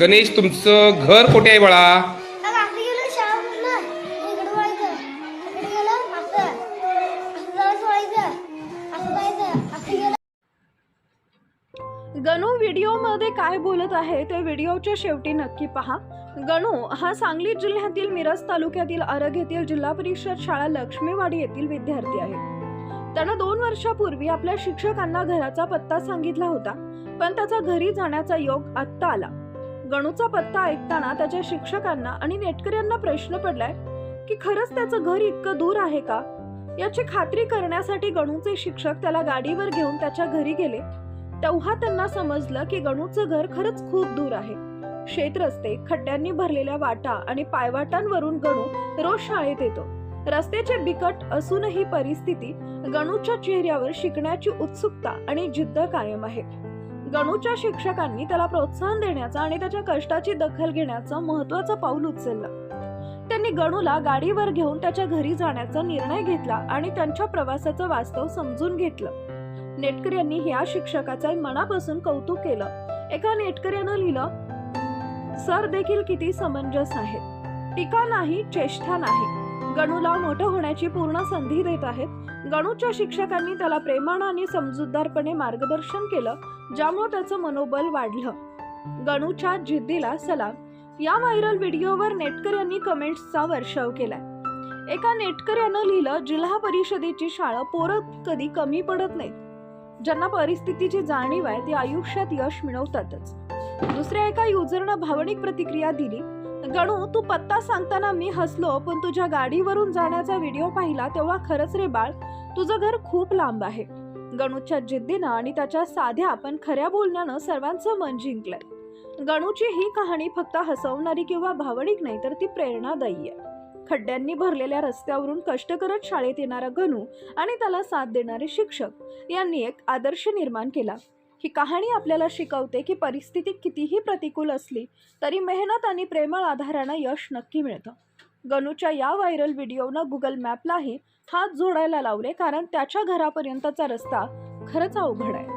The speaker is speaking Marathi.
गणेश तुमचं घर कुठे आहे बाळा? गणू व्हिडिओमध्ये काय बोलत आहे ते व्हिडिओच्या शेवटी नक्की पहा. गणू हा सांगली जिल्ह्यातील मिरज तालुक्यातील आरग येथील जिल्हा परिषद शाळा लक्ष्मीवाडी येथील विद्यार्थी आहे. त्यानं दोन वर्षापूर्वी आपल्या शिक्षकांना घराचा पत्ता सांगितला होता पण त्याचा घरी जाण्याचा योग आत्ता आला. गणूचा पत्ता ऐकताना त्याच्या शिक्षकांना आणि नेटकऱ्यांना प्रश्न पडलाय की खरंच त्याचं घर इतकं दूर आहे का? याची खात्री करण्यासाठी गणूचे शिक्षक त्याला गाडीवर घेऊन त्याच्या घरी गेले. तेव्हा त्यांना समजलं की गणूचं घर खरंच खूप दूर आहे. शेत रस्ते खड्ड्यांनी भरलेल्या वाटा आणि पायवाटांवरून गणू रोज शाळेत येतो. रस्त्याचे बिकट असूनही परिस्थिती गणूच्या चेहऱ्यावर शिकण्याची उत्सुकता आणि जिद्द कायम आहे. गणूच्या शिक्षकांनी त्याला प्रोत्साहन देण्याचा आणि त्याच्या कष्टाची दखल घेण्याचं महत्वाचं पाऊल उचललं. त्यांनी गणूला गाडीवर घेऊन त्याच्या घरी जाण्याचा निर्णय घेतला आणि त्यांच्या प्रवासाचं वास्तव समजून घेतलं. नेटकर यांनी ह्या शिक्षकाचं मनापासून कौतुक केलं. एका नेटकऱ्यानं लिहिलं सर देखील किती समंजस आहेत. टीका नाही चेष्टा नाही. गणूला मोठं होण्याची पूर्ण संधी देत आहेत. गणूच्या शिक्षकांनी त्याला प्रेमानं आणि समजूतदारपणे मार्गदर्शन केलं ज्यामुळे त्याचं मनोबल वाढलं. गणूच्या जिद्दीला सलाम. या व्हायरल व्हिडिओवर नेटकर यांनी कमेंट्सचा वर्षाव केलाय. एका नेटकऱ्यानं लिहिलं जिल्हा परिषदेची शाळा पोरं कधी कमी पडत नाहीत. ज्यांना परिस्थितीची जाणीव आहे ते आयुष्यात यश मिळवतातच. दुसऱ्या एका युजरनं भावनिक प्रतिक्रिया दिली गणू तू पत्ता सांगताना मी हसलो पण तुझ्या गाडीवरून जाण्याचा व्हिडिओ पाहिला तेव्हा खरंच रे बाळ तुझं घर खूप लांब आहे. गणूच्या जिद्दीनं आणि त्याच्या साध्या पण खऱ्या बोलण्यानं सर्वांचं मन जिंकलंय. गणूची ही कहाणी फक्त हसवणारी किंवा भावनिक नाही तर ती प्रेरणादायी आहे. खड्ड्यांनी भरलेल्या रस्त्यावरून कष्ट करत शाळेत येणारा गणू आणि त्याला साथ देणारे शिक्षक यांनी एक आदर्श निर्माण केला. ही कहाणी आपल्याला शिकवते की परिस्थिती कितीही प्रतिकूल असली तरी मेहनत आणि प्रेमळ आधारानं यश नक्की मिळतं. गणूच्या या व्हायरल व्हिडिओनं गुगल मॅपलाही हात जोडायला लावले कारण त्याच्या घरापर्यंतचा रस्ता खरंच अवघड आहे.